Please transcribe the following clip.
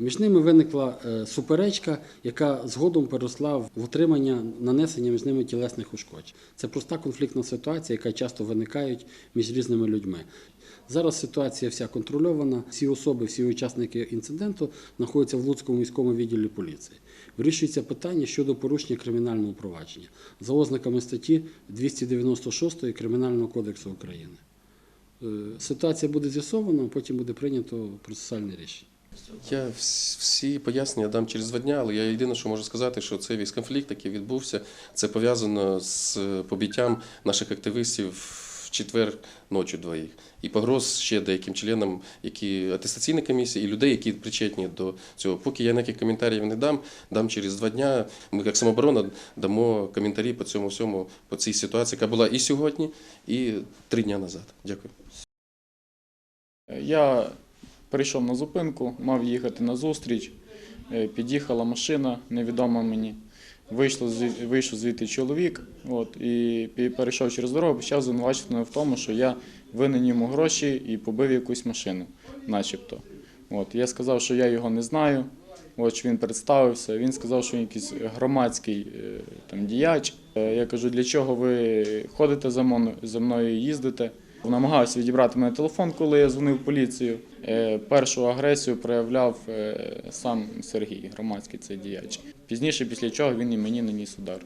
Між ними виникла е, суперечка, яка згодом переросла в отримання нанесення між ними тілесних ушкоджень. Це проста конфліктна ситуація, яка часто виникає між різними людьми. Зараз ситуація вся контрольована. Всі особи, всі учасники інциденту знаходяться в Луцькому міському відділі поліції. Вирішується питання щодо порушення кримінального провадження за ознаками статті 296 Кримінального кодексу України. Е, Ситуація буде з'ясована, потім буде прийнято процесуальне рішення. Я всі пояснення дам через два дня, але я єдине, що можу сказати, що цей весь конфлікт, який відбувся, це пов'язано з побиттям наших активістів в четвер ночі двоїх. І погроз ще деяким членам, які атестаційної комісії, і людей, які причетні до цього. Поки я ніяких коментарів не дам, дам через два дня. Ми, як самооборона, дамо коментарі по цьому всьому, по цій ситуації, яка була і сьогодні, і три дня назад. Дякую. Я прийшов на зупинку, мав їхати на зустріч. Е, Під'їхала машина, невідома мені. Вийшов звідти чоловік, от, і перейшов через дорогу, почав звинувачувати мене в тому, що я винен йому гроші і побив якусь машину, начебто. От, я сказав, що я його не знаю. От він представився. Він сказав, що він якийсь громадський е, там діяч. Е, Я кажу, для чого ви ходите за мною, за мною їздите? Намагався відібрати мене телефон, коли я дзвонив поліцію. Е, Першу агресію проявляв е, сам Сергій, громадський цей діяч. Пізніше, після чого він і мені наніс удар.